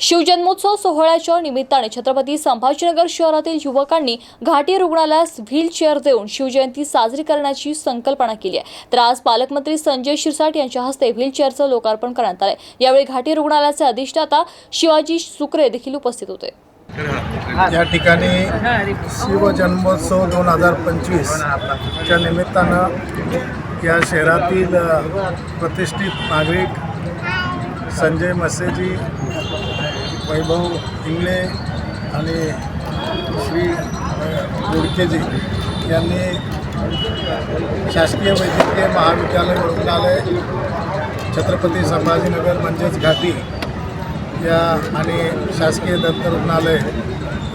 शिवजन्मोत्सव सोहळ्याच्या निमित्ताने छत्रपती संभाजीनगर शहरातील युवकांनी घाटी रुग्णालयास व्हीलचेअर देऊन शिवजयंती साजरी करण्याची संकल्पना केली आहे. तर आज पालकमंत्री संजय शिरसाट यांच्या हस्ते व्हीलचेअरचं लोकार्पण करण्यात आले यावेळी घाटी रुग्णालयाचे अधिष्ठाता शिवाजी सुक्रे देखील उपस्थित होते. या ठिकाणी शिवजन्मोत्सव दोन हजार पंचवीस च्या निमित्तानं या शहरातील प्रतिष्ठित नागरिक संजय मसेजी वैभव इंगळे आणि श्री गोडकेजी यांनी शासकीय वैद्यकीय महाविद्यालय रुग्णालय छत्रपती संभाजीनगर म्हणजेच घाटी या आणि शासकीय दत्त रुग्णालय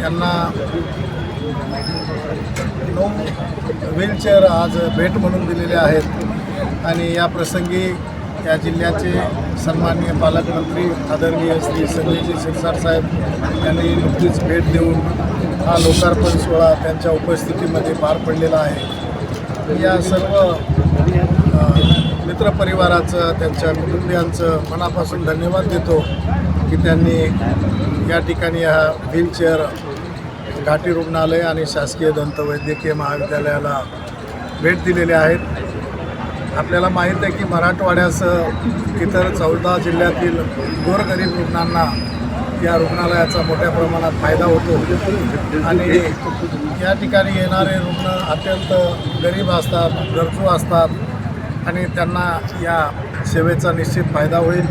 यांना नऊ व्हीलचेअर आज भेट म्हणून दिलेले आहेत. आणि या प्रसंगी या जिल्ह्याचे सन्माननीय पालकमंत्री आदरणीय श्री संजयजी शिरसाट साहेब यांनी नुकतीच भेट देऊन हा लोकार्पण सोहळा त्यांच्या उपस्थितीमध्ये पार पडलेला आहे. या सर्व मित्रपरिवाराचं त्यांच्या कुटुंबियांचं मनापासून धन्यवाद देतो की त्यांनी या ठिकाणी हा व्हीलचेअर घाटी रुग्णालय आणि शासकीय दंतवैद्यकीय महाविद्यालयाला भेट दिलेले आहेत. आपल्याला माहीत आहे की मराठवाड्यासह इतर चौदा जिल्ह्यातील गोरगरीब रुग्णांना या रुग्णालयाचा मोठ्या प्रमाणात फायदा होतो. आणि या ठिकाणी येणारे रुग्ण अत्यंत गरीब असतात गरजू असतात आणि त्यांना या सेवेचा निश्चित फायदा होईल.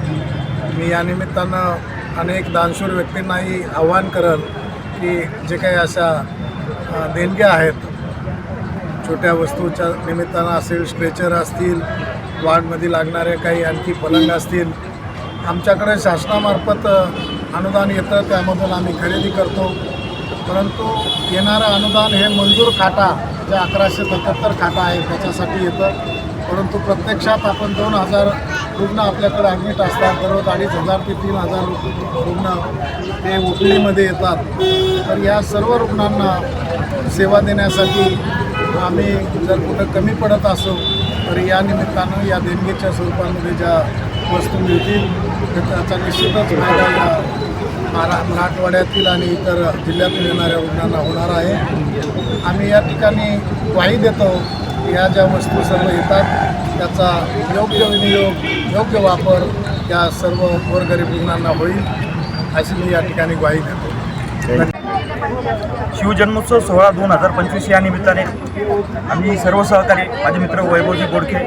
मी या निमित्तानं अनेक दानशूर व्यक्तींनाही आव्हान करल की जे काही अशा देणग्या आहेत छोट्या वस्तूच्या निमित्तानं असेल स्ट्रेचर असतील वार्डमध्ये लागणारे काही आणखी पलंग असतील. आमच्याकडे शासनामार्फत अनुदान येतं त्यामधून आम्ही खरेदी करतो. परंतु येणारं अनुदान हे मंजूर खाटा जे अकराशे सत्याहत्तर खाटा आहे त्याच्यासाठी येतं. परंतु प्रत्यक्षात आपण दोन हजार रुग्ण आपल्याकडे ॲडमिट असतात. दररोज अडीच हजार ते तीन हजार रुग्ण ते ओपीडीमध्ये येतात. तर या सर्व रुग्णांना सेवा देण्यासाठी आम्ही जर कुठं कमी पडत असो तर या निमित्तानं या देणगीच्या स्वरूपामध्ये ज्या वस्तू मिळतील तर त्याचा निश्चितच फायदा या मरा मराठवाड्यातील आणि इतर जिल्ह्यातून येणाऱ्या रुग्णांना होणार आहे. आम्ही या ठिकाणी ग्वाही देतो की या ज्या वस्तू सर्व येतात त्याचा योग्य विनियोग योग्य वापर या सर्व गोरगरीब रुग्णांना होईल अशी मी या ठिकाणी ग्वाही देतो. शिवजन्मोत्सव सोहळा दोन हजार पंचवीस या निमित्ताने आम्ही सर्व सहकारी माझे मित्र वैभवजी गोडखे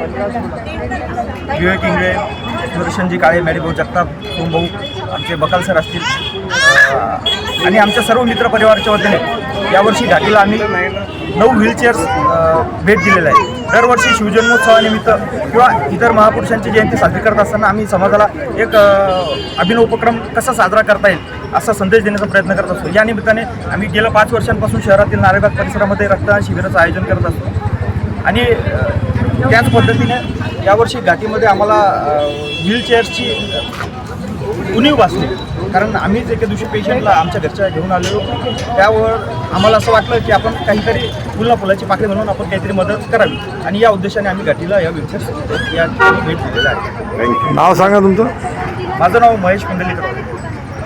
विवेक इंगळे सुदर्शनजी काळे मॅडीभाऊ जगताप सोमभाऊ आमचे बकाल सर असतील. आणि आमच्या सर्व मित्रपरिवाराच्या वतीने यावर्षी घाटीला आम्ही नऊ व्हीलचेअर्स भेट दिलेल्या आहे दरवर्षी शिवजन्मोत्सवानिमित्त किंवा इतर महापुरुषांची जयंती साजरी करत असताना आम्ही समाजाला एक अभिनव उपक्रम कसा साजरा करता येईल असा संदेश देण्याचा प्रयत्न करत असतो. या निमित्ताने आम्ही गेल्या पाच वर्षांपासून शहरातील नारेबाग परिसरामध्ये रक्तदान शिबिराचं आयोजन करत असतो. आणि त्याच पद्धतीने यावर्षी घाटीमध्ये आम्हाला व्हीलचेअर्सची उणीव भासली कारण आम्हीच एके दिवशी पेशंटला आमच्या घरच्या घेऊन आलेलो. त्यावर आम्हाला असं वाटलं की आपण काहीतरी फुलना फुलाची पाकळी म्हणून आपण काहीतरी मदत करावी. आणि या उद्देशाने आम्ही घाटीला या व्हीलचेअर या भेट दिलेला आहे. नाव सांगा तुमचं. माझं नाव महेश कुंडलीकर